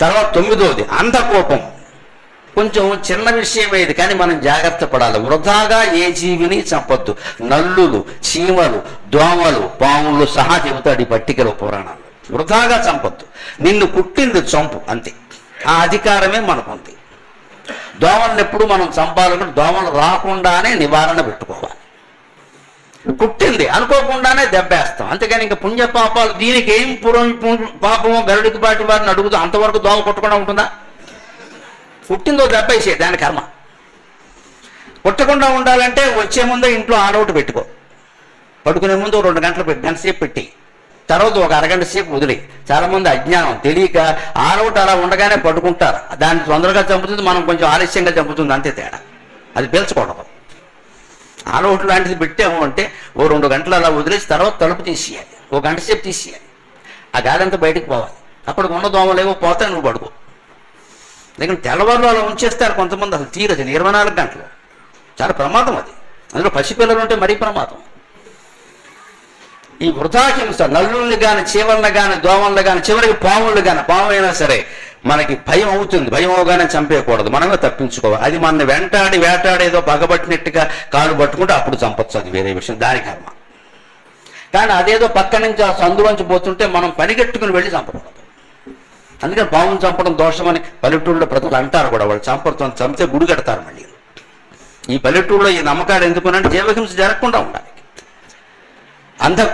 తర్వాత తొమ్మిదోది అంధకోపం. కొంచెం చిన్న విషయం ఇది కానీ మనం జాగ్రత్త పడాలి. వృధాగా ఏ జీవిని చంపొద్దు. నల్లులు చీమలు దోమలు పాములు సహా చెబుతాడు ఈ పట్టికలో పురాణాలు. వృధాగా చంపొద్దు. నిన్ను పుట్టింది చంపు అంతే. ఆ అధికారమే మనకుంది. దోమలను ఎప్పుడు మనం చంపాలంటే దోమలు రాకుండానే నివారణ పెట్టుకోవాలి. పుట్టింది అనుకోకుండానే దెబ్బేస్తాం. అంతేగాని ఇంకా పుణ్య పాపాలు దీనికి ఏం పురం పాపము గరుడికి పాటి వారిని అడుగుతూ అంతవరకు దోమ కొట్టకుండా ఉంటుందా? పుట్టిందో దెబ్బ వేసే దాని కర్మ. పుట్టకుండా ఉండాలంటే వచ్చే ముందే ఇంట్లో ఆడౌట్ పెట్టుకో. పడుకునే ముందు రెండు గంటలు పెట్టి గంట సేపు పెట్టి. తర్వాత ఒక అరగంట సేపు వదిలి. చాలా మంది అజ్ఞానం. తెలియక ఆడౌట్ అలా ఉండగానే పడుకుంటారు. దాన్ని తొందరగా చంపుతుంది మనం కొంచెం ఆలస్యంగా చంపుతుంది అంతే తేడా. అది పీల్చకూడదు ఆడౌట్ లాంటిది పెట్టాము అంటే ఓ రెండు గంటలు అలా వదిలేసి తర్వాత తలుపు తీసేయాలి. ఓ గంట సేపు తీసేయాలి. ఆ గాలంతా బయటకు పోవాలి. అప్పుడు ఉన్న దోమలేవో పోతాయి నువ్వు పడుకో. లేకుంటే తెల్లవారులు అలా ఉంచేస్తారు కొంతమంది అసలు తీరదు. ఇరవై నాలుగు గంటలు. చాలా ప్రమాదం అది. అందులో పసిపిల్లలు ఉంటే మరీ ప్రమాదం. ఈ వృధాహింస నల్లుల్ని కానీ చీవల్ని గాని దోమల్ని గాని చివరికి పాములు కానీ పాము అయినా సరే మనకి భయం అవుతుంది. భయం అవగానే చంపేయకూడదు. మనమే తప్పించుకోవాలి. అది మన వెంటాడి వేటాడేదో పగబట్టినట్టుగా కాలు పట్టుకుంటే అప్పుడు చంపొచ్చు. అది వేరే విషయం. దాని కర్మ. కానీ అదేదో పక్క నుంచి ఆ సందులోంచి పోతుంటే మనం పనిగట్టుకుని వెళ్ళి చంపకూడదు. అందుకని పామును చంపడం దోషమని పల్లెటూళ్ళలో ప్రజలు అంటారు కూడా. వాళ్ళు చంపడం చంపితే గుడి కడతారు మళ్ళీ. ఈ పల్లెటూళ్ళలో ఈ నమ్మకాలు ఎందుకు అంటే జీవహింస జరగకుండా ఉండాలి. అంధకో